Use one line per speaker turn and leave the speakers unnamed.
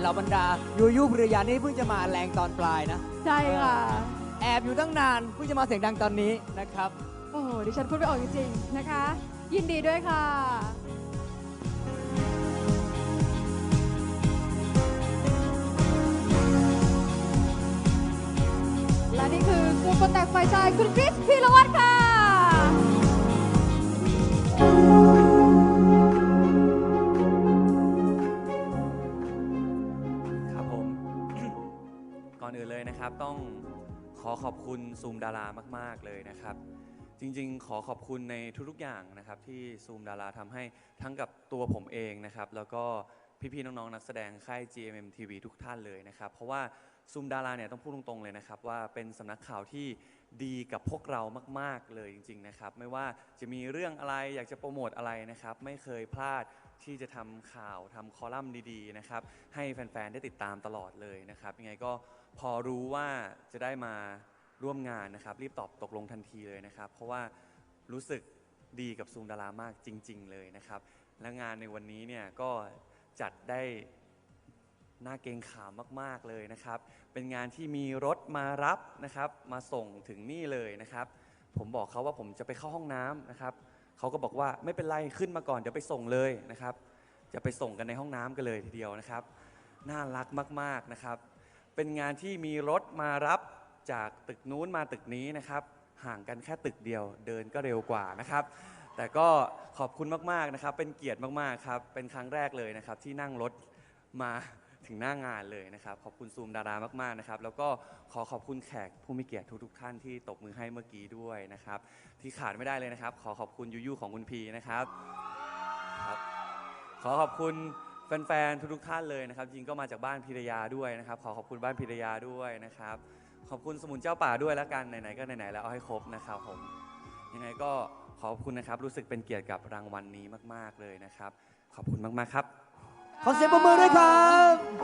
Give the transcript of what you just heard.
เหล่าบรรดายูยูภรรยานี่เพิ่งจะมาแรงตอนปลายนะ
ใช่ค่ะ
แอบอยู่ตั้งนานเพิ่งจะมาเสียงดังตอนนี้นะครับ
โอ้โห ดิฉันพูดไม่ออกจริงๆนะคะ ยินดีด้วยค่ะและนี่คือคุณคนแต่งฝ่ายชายคุณคริสพีรวัตรค่ะ
อนอื่นเลยนะครับ ต้องขอขอบคุณซูมดารามาก ๆ เลยนะครับ จริง ๆ ขอขอบคุณในทุกๆอย่างนะครับ ที่ซูมดาราทำให้ทั้งกับตัวผมเองนะครับ แล้วก็ พี่ๆน้องๆนักแสดงค่าย GMM TV ทุกท่านเลยนะครับ เพราะว่าซูมดาราเนี่ยต้องพูดตรงๆเลยนะครับ ว่าเป็นสำนักข่าวที่ดีกับพวกเรามากๆเลยจริง ๆนะครับ ไม่ว่าจะมีเรื่องอะไรอยากจะโปรโมทอะไรนะครับ ไม่เคยพลาดที่จะทำข่าวทำคอลัมน์ดีๆนะครับ ให้แฟนๆได้ติดตามตลอดเลยนะครับยังไงก็พอรู้ว่าจะได้มาร่วมงานนะครับ รีบตอบตกลงทันทีเลยนะครับ เพราะว่ารู้สึกดีกับซูมดารามากจริง ๆ เลยนะครับ และงานในวันนี้เนี่ยก็ จัดได้น่าเกรงขามมาก ๆ เลยนะครับ เป็นงานที่มีรถมารับนะครับ มาส่งถึงนี่เลยนะครับ ผมบอกเขาว่าผมจะไปเข้าห้องน้ำนะครับ เขาก็บอกว่าไม่เป็นไรขึ้นมาก่อนเดี๋ยวไปส่งเลยนะครับ จะไปส่งกันในห้องน้ำกันเลยทีเดียวนะครับ น่ารักมากๆนะครับ เป็นงานที่มีรถมารับจากตึกนู้นมาตึกนี้นะครับ ห่างกันแค่ตึกเดียว เดินก็เร็วกว่านะครับ แต่ก็ขอบคุณมากๆนะครับ เป็นเกียรติมากๆครับ เป็นครั้งแรกเลยนะครับ ที่นั่งรถมาถึงหน้างานเลยนะครับ ขอบคุณซูมดารามากๆนะครับ แล้วก็ขอขอบคุณแขกผู้มีเกียรติทุกๆท่านที่ตบมือให้เมื่อกี้ด้วยนะครับ ที่ขาดไม่ได้เลยนะครับ ขอขอบคุณยูยูของคุณพีนะครับครับ ขอขอบคุณแฟนๆทุกๆท่านเลยนะครับจริงก็มาจากบ้านพิรยาด้วยนะครับ ขอขอบคุณบ้านพิรยาด้วยนะครับ ขอบคุณสมุนเจ้าป่าด้วยแล้วกันไหนๆก็ไหนๆแล้วเอาให้ครบนะครับผมยังไงก็ ขอบคุณนะครับ รู้สึกเป็นเกียรติกับรางวัลนี้มาก ๆ เลยนะครับ ขอบคุณมาก ๆ ครับ
ขอเสียงปรบมือด้วยครับ